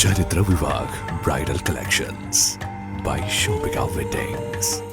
चरित्र विभाग bridal collections by Shobhika weddings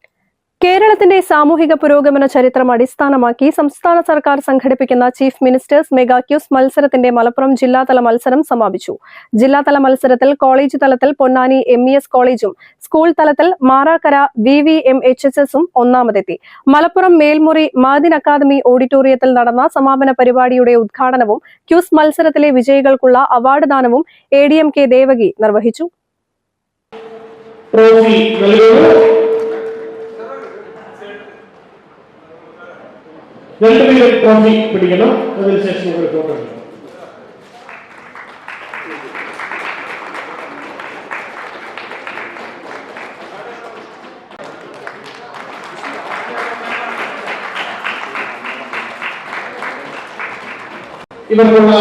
കേരളത്തിന്റെ സാമൂഹിക പുരോഗമന ചരിത്രം അടിസ്ഥാനമാക്കി സംസ്ഥാന സർക്കാർ സംഘടിപ്പിക്കുന്ന ചീഫ് മിനിസ്റ്റേഴ്സ് മെഗാ ക്യൂസ് മത്സരത്തിന്റെ മലപ്പുറം ജില്ലാതല മത്സരം സമാപിച്ചു. ജില്ലാതല മത്സരത്തിൽ കോളേജ് തലത്തിൽ പൊന്നാനി എം ഇ എസ് കോളേജും സ്കൂൾ തലത്തിൽ Marakkara V V M H S എസും ഒന്നാമതെത്തി. മലപ്പുറം മേൽമുറി മാദിൻ അക്കാദമി ഓഡിറ്റോറിയത്തിൽ നടന്ന സമാപന പരിപാടിയുടെ ഉദ്ഘാടനവും ക്യൂസ് മത്സരത്തിലെ വിജയികൾക്കുള്ള award ദാനവും A D M K Devaki നിർവഹിച്ചു. രണ്ടുപേരും ട്രോഫി പിടിക്കണം. അതിനുശേഷം ഒരു ഫോട്ടോ എടുക്കണം ഇവർക്കുള്ള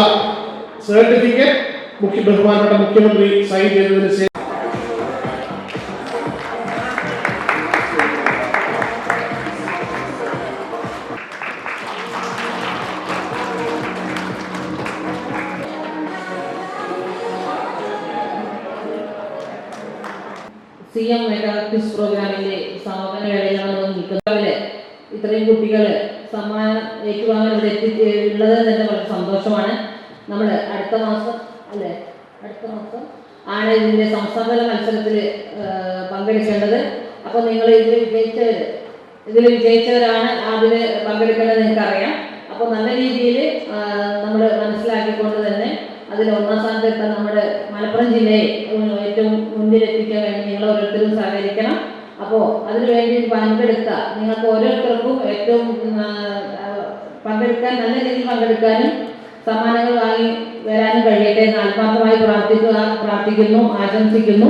സർട്ടിഫിക്കറ്റ് മുഖ്യ ബഹുമാനപ്പെട്ട മുഖ്യമന്ത്രി സൈൻ ചെയ്തതിന് ശേഷം സി എം മെഗാ ക്വിസ് പ്രോഗ്രാമിന്റെ സമാപന വേളയിലാണ് നിൽക്കുന്നത് ഇത്രയും കുട്ടികൾ സമ്മാനം ഏറ്റുവാങ്ങാൻ ഉള്ളത് തന്നെ വളരെ സന്തോഷമാണ്. നമ്മൾ അടുത്ത മാസം അല്ലേ? അടുത്ത മാസം ആണ് ഇതിന്റെ സംസ്ഥാനതല മത്സരത്തിൽ പങ്കെടുക്കേണ്ടത്. അപ്പോൾ നിങ്ങൾ ഇതിൽ വിജയിച്ചവർ ഇതിൽ വിജയിച്ചവരാണ് അതിൽ പങ്കെടുക്കേണ്ടത് നിങ്ങൾക്കറിയാം. അപ്പോൾ നല്ല രീതിയിൽ നമ്മൾ മനസ്സിലാക്കിക്കൊണ്ട് തന്നെ അതിൽ ഒന്നാം സ്ഥാനത്ത് എത്താൻ നമ്മുടെ മലപ്പുറം ജില്ലയെ ഏറ്റവും മുന്നിലെത്തിക്കാൻ ഓരോരുത്തരും സഹകരിക്കണം. അപ്പോൾ അതിനുവേണ്ടി പങ്കെടുത്ത നിങ്ങൾക്ക് ഓരോരുത്തർക്കും ഏറ്റവും പങ്കെടുക്കാൻ നല്ല രീതിയിൽ പങ്കെടുക്കാനും സമ്മാനങ്ങൾ വാങ്ങി വരാനും കഴിയട്ടെ എന്ന് ആത്മാർത്ഥമായി പ്രാർത്ഥിക്കുക പ്രാർത്ഥിക്കുന്നു ആശംസിക്കുന്നു.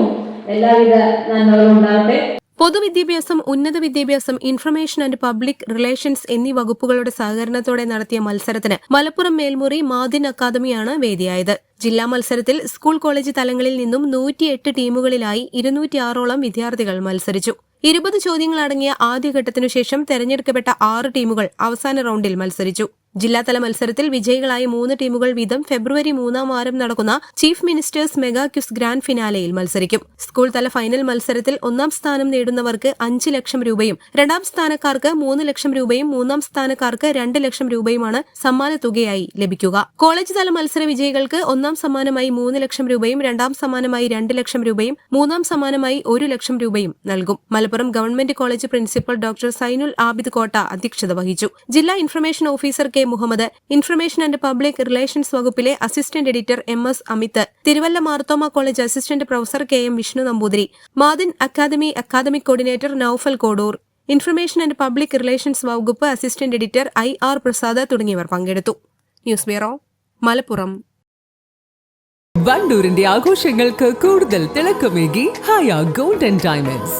എല്ലാവിധ നന്മകളും ഉണ്ടാവട്ടെ. പൊതുവിദ്യാഭ്യാസം ഉന്നത വിദ്യാഭ്യാസം ഇൻഫർമേഷൻ ആൻഡ് പബ്ലിക് റിലേഷൻസ് എന്നീ വകുപ്പുകളുടെ സഹകരണത്തോടെ നടത്തിയ മത്സരത്തിന് മലപ്പുറം മേൽമുറി മാദിൻ അക്കാദമിയാണ് വേദിയായത്. ജില്ലാ മത്സരത്തിൽ സ്കൂൾ കോളേജ് തലങ്ങളിൽ നിന്നും നൂറ്റിയെട്ട് ടീമുകളിലായി ഇരുന്നൂറ്റിയാറോളം വിദ്യാർത്ഥികൾ മത്സരിച്ചു. ഇരുപത് ചോദ്യങ്ങളടങ്ങിയ ആദ്യഘട്ടത്തിനുശേഷം തെരഞ്ഞെടുക്കപ്പെട്ട ആറ് ടീമുകൾ അവസാന റൌണ്ടിൽ മത്സരിച്ചു. ജില്ലാതല മത്സരത്തിൽ വിജയികളായ മൂന്ന് ടീമുകൾ വീതം ഫെബ്രുവരി മൂന്നാം വാരം നടക്കുന്ന chief ministers mega quiz grand ഫിനാലെയിൽ മത്സരിക്കും. സ്കൂൾ തല ഫൈനൽ മത്സരത്തിൽ ഒന്നാം സ്ഥാനം നേടുന്നവർക്ക് അഞ്ച് ലക്ഷം രൂപയും രണ്ടാം സ്ഥാനക്കാർക്ക് മൂന്ന് ലക്ഷം രൂപയും മൂന്നാം സ്ഥാനക്കാർക്ക് രണ്ട് ലക്ഷം രൂപയുമാണ് സമ്മാന തുകയായി ലഭിക്കുക. കോളേജ് തല മത്സര വിജയികൾക്ക് ഒന്നാം സമ്മാനമായി മൂന്ന് ലക്ഷം രൂപയും രണ്ടാം സമ്മാനമായി രണ്ട് ലക്ഷം രൂപയും മൂന്നാം സമ്മാനമായി ഒരു ലക്ഷം രൂപയും നൽകും. Malappuram government college principal doctor Zainul Abid Kotta അധ്യക്ഷത വഹിച്ചു. ജില്ലാ information officer K Muhammad information and public relations വകുപ്പിലെ assistant editor M S Amit Thiruvalla Marthoma college assistant professor K M Vishnu Namboothiri Madin academy academic coordinator Noufal Kodur information and public relations വകുപ്പ് assistant editor I R Prasad തുടങ്ങിയവർ പങ്കെടുത്തു. News bureau Malappuram. വണ്ടൂരിന്റെ ആഘോഷങ്ങൾക്ക് കൂടുതൽ തിളക്കമേകി Haya golden diamonds